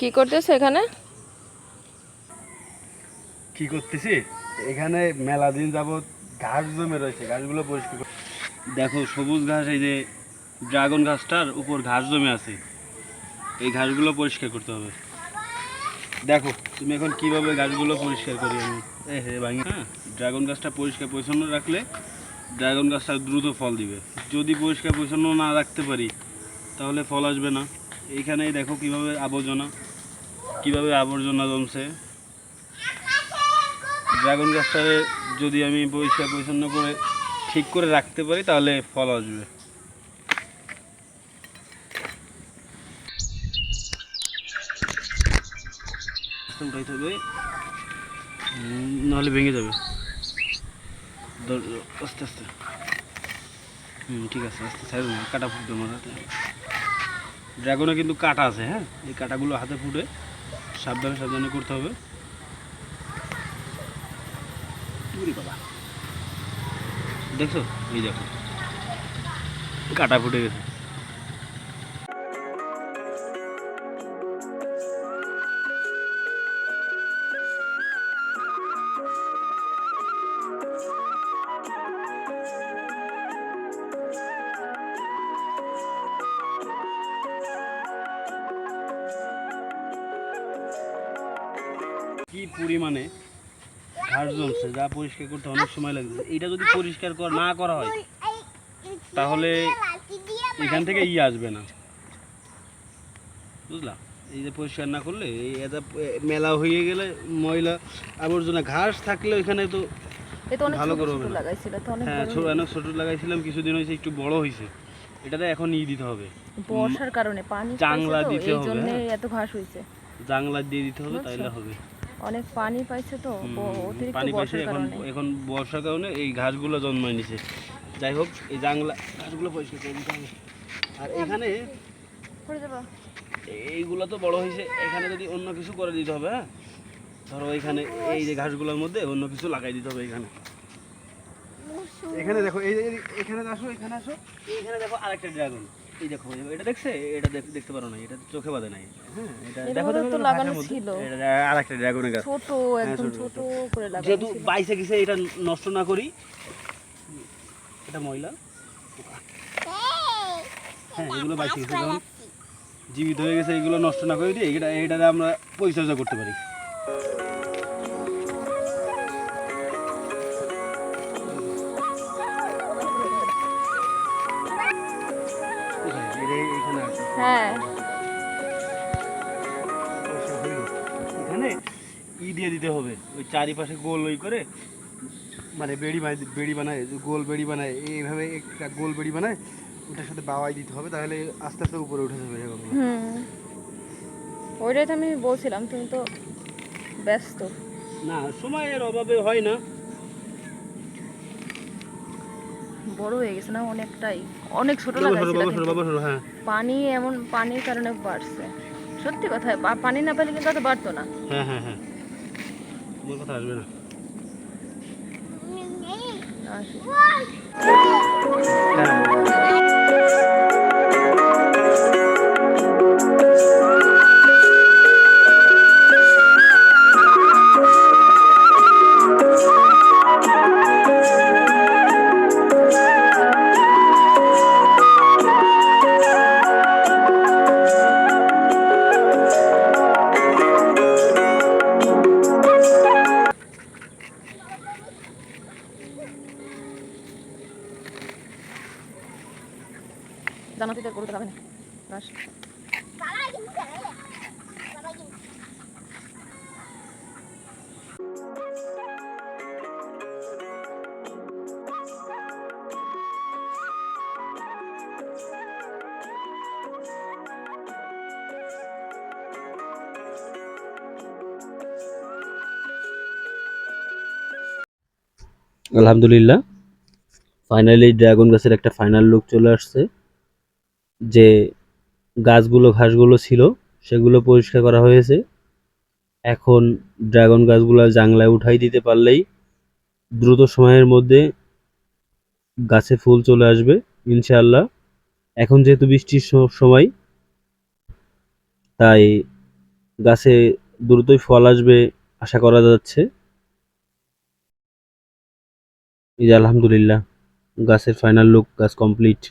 কি করতেছো এখানে? কি করতেছি? এখানে মেলা দিন যাবত ঘাস জমে রয়েছে, ঘাসগুলো পরিষ্কার দেখো, সবুজ ঘাস, এই যে ড্রাগন ঘাসটার উপর ঘাস জমে আছে। এই ঘাসগুলো পরিষ্কার করতে হবে। দেখো, তুমি এখন কীভাবে গাছগুলো পরিষ্কার করি আমি? হে হ্যাঁ? ড্রাগন গাছটা পরিষ্কার পরিচ্ছন্ন রাখলে ড্রাগন গাছটা দ্রুত ফল দিবে। যদি পরিষ্কার পরিচ্ছন্ন না রাখতে পারি, তাহলে ফল আসবে না। এইখানেই দেখো কীভাবে আবর্জনা কীভাবে আবর্জনা জমছে? ড্রাগন গাছটারে যদি আমি পরিষ্কার পরিচ্ছন্ন করে, ঠিক করে রাখতে পারি, তাহলে ফল আসবে। উঠাইতে হবে নাহলে ভেঙে যাবে। আস্তে আস্তে। হুম, ঠিক আছে, আস্তে ছাড়ব কাটা ফুটবে আমার হাতে। ড্রাগনে কিন্তু কাটা আছে হ্যাঁ? এই কাটাগুলো হাতে ফুটে সাবধানে সাবধানে করতে হবে। দেখছ? এই দেখো। কাটা ফুটে গেছে। কি পরিমাণে ঘাস জমছে যা পরিষ্কার করতে অনেক সময় লাগছে এটা যদি পরিষ্কার কর- না করা হয় তাহলে এখান থেকে ই আসবে না। বুঝলা? এই যে পরিষ্কার না করলে এই এটা মেলা হয়ে গেলে ময়লা আবর্জনা ঘাস থাকলে ওইখানে তো ভালো করে হবে হ্যাঁ ছোট অনেক ছোট লাগাইছিলাম কিছুদিন হয়েছে একটু বড় হয়েছে। এটাতে এখন ই দিতে হবে। বর্ষার কারণে পানি জাংলা দিতে হবে, হ্যাঁ। এত ঘাস হয়েছে। জাংলা দিয়ে দিতে হবে তাইলে হবে। অনেক পানি পাইছে তো অতিরিক্ত পানি পাইছে এখন এখন বর্ষার কারণে এই ঘাসগুলো জন্মায় নিছে। যাই হোক এই জাংলা ঘাসগুলো পরিষ্কার করে দিতে হবে। আর এখানে এইগুলো তো বড় হয়েছে এখানে যদি অন্য কিছু করে দিতে হবে হ্যাঁ? ধরো এখানে এই যে ঘাসগুলোর মধ্যে অন্য কিছু লাগাই দিতে হবে এখানে। এখানে দেখো এই যে এই- এখানে আসো এখানে আসো। এখানে দেখো আরেকটা ড্রাগন। এই দেখো এটা দেখছে? এটা দেখতে পারো না এটা চোখে বাঁধে নাই। হ্যাঁ এটা দেখো তো লাগানো ছিল। এটা আরেকটা ড্রাগনের গাছ। ছোট একদম ছোট, ছোট ছোট। করে লাগানো যেহেতু বাইসে গেছে এটা নষ্ট না করি। এটা ময়লা। হ্যাঁ এগুলো বাইসে গেছে যখন জীবিত হয়ে গেছে এগুলো নষ্ট না করে এটা এটাতে আমরা পরিচর্যা করতে পারি। হ্যাঁ। এখানে ই দিয়ে দিতে হবে। ওই চারিপাশে গোল ওই করে মানে বেড়ি বানায় বেড়ি বানায় গোল বেড়ি বানায় এইভাবে একটা গোল বেড়ি বানায় ওটার সাথে বাওয়াই দিতে হবে তাহলে আস্তে আস্তে উপরে উঠে যাবে হুম। ওইটাই তো আমি বলছিলাম তুমি তো ব্যস্ত। না সময়ের অভাবে হয় না। বড় হয়ে গেছে না অনেকটাই। অনেক ছোট হ্যাঁ। পানি এমন পানির কারণে বাড়ছে। সত্যি কথা পানি না পেলে কিন্তু বাড়তো না। হ্যাঁ হ্যাঁ হ্যাঁ। কথা আসবে না। জানাতে না। আলহামদুলিল্লাহ। ফাইনালি ড্রাগন গাছের একটা ফাইনাল লুক চলে আসছে। যে গাছগুলো, ঘাসগুলো ছিল, সেগুলো পরিষ্কার করা হয়েছে। এখন ড্রাগন গাছগুলো জাংলায় উঠাই দিতে পারলেই দ্রুত সময়ের মধ্যে গাছে ফুল চলে আসবে, ইনশাআল্লাহ। এখন যেহেতু বৃষ্টির সময়, তাই গাছে দ্রুতই ফল আসবে আশা করা যাচ্ছে। এই যে আলহামদুলিল্লাহ, গাছের ফাইনাল লুক গাছ কমপ্লিট